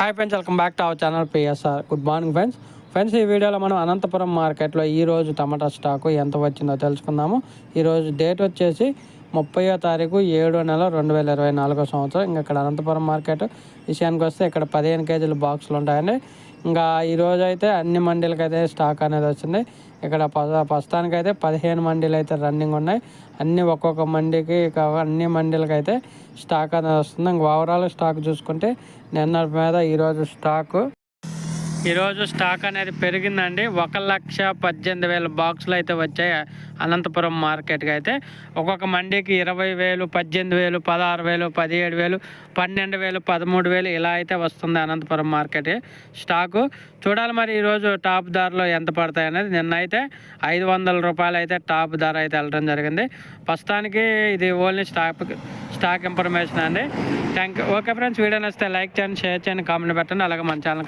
Hi friends welcome back to our channel PSR good morning friends friends ఈ వీడియోలో మనం అనంతపురం మార్కెట్లో ఈరోజు టమాటా స్టాకు ఎంత వచ్చిందో తెలుసుకుందాము. ఈరోజు డేట్ వచ్చేసి ముప్పయో తారీఖు ఏడో నెల రెండు వేల ఇరవై నాలుగో సంవత్సరం. ఇంకా ఇక్కడ అనంతపురం మార్కెట్ విషయానికి వస్తే ఇక్కడ పదిహేను కేజీల బాక్సులు ఉంటాయండి. ఇంకా ఈరోజు అయితే అన్ని మండీలకు అయితే స్టాక్ అనేది వచ్చింది. ఇక్కడ ప్రస్తుతానికి అయితే పదిహేను మండీలు అయితే రన్నింగ్ ఉన్నాయి. అన్ని ఒక్కొక్క మండీకి ఇక అన్ని మండీలకు అయితే స్టాక్ అనేది వస్తుంది. ఇంకా ఓవరాల్ స్టాక్ చూసుకుంటే నిన్న మీద ఈరోజు స్టాకు ఈరోజు స్టాక్ అనేది పెరిగిందండి. ఒక లక్ష పద్దెనిమిది వేల బాక్సులు అయితే వచ్చాయి అనంతపురం మార్కెట్కి అయితే. ఒక్కొక్క మండీకి ఇరవై వేలు పద్దెనిమిది వేలు పదహారు వేలు పదిహేడు వేలు పన్నెండు వేలు పదమూడు వేలు ఇలా అయితే వస్తుంది అనంతపురం మార్కెట్. స్టాకు చూడాలి మరి ఈరోజు టాప్ ధరలో ఎంత పడతాయి అనేది. నిన్న అయితే ఐదు వందల రూపాయలు అయితే టాప్ ధర అయితే వెళ్ళడం జరిగింది. ప్రస్తుతానికి ఇది ఓన్లీ స్టాక్ స్టాక్ ఇన్ఫర్మేషన్ అండి. Thank you okay friends video నచ్చితే లైక్ చేయండి షేర్ చేయండి కామెంట్ పెట్టండి. అలాగే మన ఛానల్